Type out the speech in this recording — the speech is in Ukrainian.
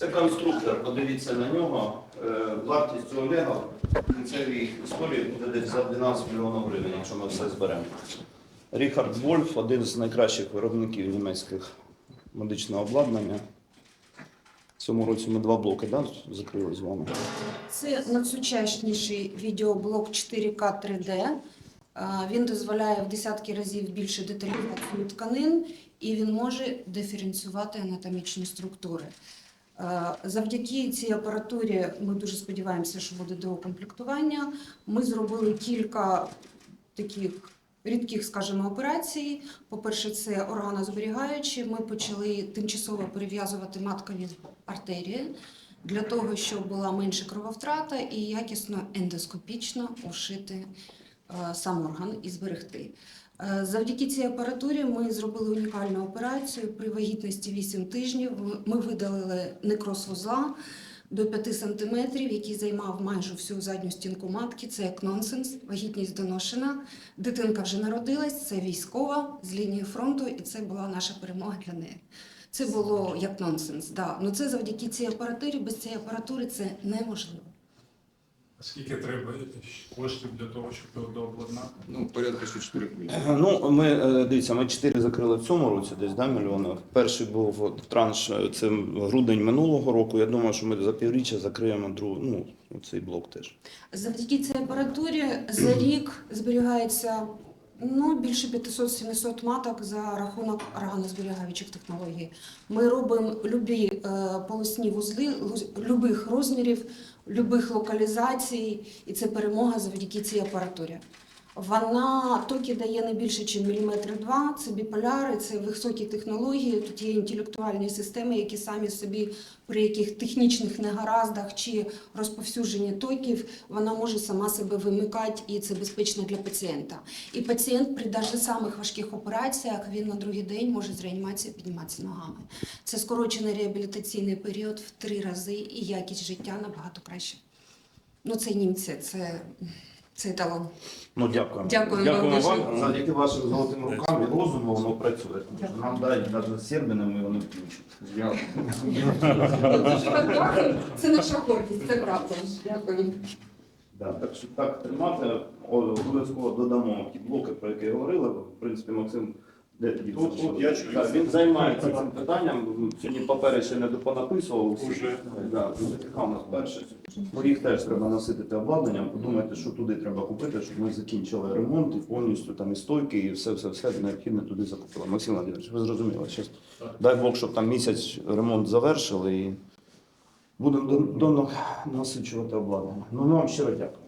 Це конструктор, подивіться на нього. Е, Вартість цього лего в кінцевій історії буде десь за 12 мільйонів гривень, якщо ми все зберемо. Ріхард Вольф один з найкращих виробників німецьких медичного обладнання. В цьому році ми два блоки да, закрили з вами. Це найсучасніший відеоблок 4К 3D. Е, Він дозволяє в десятки разів більше деталізацію тканин і він може диференціювати анатомічні структури. Е, Завдяки цій апаратурі ми дуже сподіваємося, що буде доукомплектування. Ми зробили кілька таких рідких, скажімо, операцій. По-перше, це органозберігаючі. Ми почали тимчасово перев'язувати маткові артерії для того, щоб була менша крововтрата і якісно ендоскопічно ушити е, сам орган і зберегти. Е, Завдяки цій апаратурі ми зробили унікальну операцію. При вагітності 8 тижнів ми видалили некроз вузла до 5 см, який займав майже всю задню стінку матки. Це як нонсенс, вагітність доношена. Дитинка вже народилась, це військова з лінії фронту, і це була наша перемога для неї. Це було як нонсенс. Да. Ну це завдяки цій апаратурі. Без цієї апаратури це неможливо. А Скільки треба коштів для того, щоб його дообладнати? Ну, порядка ще 4 мільйони. Ну, ми е, дивіться, ми чотири закрили в цьому році, десь да, мільйони. Перший був от транш, е, це грудень минулого року. Я думаю, що ми за півріччя закриємо другу, ну, цей блок теж. Завдяки цій апаратурі за рік зберігається ну, більше 500-700 маток за рахунок органозберігаючих технологій. Ми робимо любі е, полосні вузли любих розмірів, любих локалізацій, і це перемога завдяки цій апаратурі. Вона токи дає не більше, ніж міліметр два. Це біполяри, це високі технології. Тут є інтелектуальні системи, які самі собі при яких технічних негараздах чи розповсюдженні токів вона може сама себе вимикати, і це безпечно для пацієнта. І пацієнт при навіть самих важких операціях він на другий день може з реанімації підніматися ногами. Це скорочений реабілітаційний період в три рази і якість життя набагато краще. Ну це німці, це, це талон. Ну, дякую. Дякую вам Дякуємо дуже. вам. Завдяки вашим золотим рукам і розуму воно працює. Тому що нам дають навіть сербини, ми його не включимо. Це наша гордість, це правда. Дякую. Да, так що так тримати, обов'язково додамо ті блоки, про які говорили. В принципі, Максим де? Тут, тут, я чую. Так, він займається цим питанням. Сьогодні папери ще не допонаписував. Уже. Да, дуже така у нас перша. Бо їх теж треба наситити обладнанням. Подумайте, що туди треба купити, щоб ми закінчили ремонт і повністю там і стойки, і все, все, все необхідне туди закупили. Максим Володимирович, ви зрозуміли. Щас, дай Бог, щоб там місяць ремонт завершили і будемо до- до- насичувати обладнання. Ну, ми вам щиро дякую.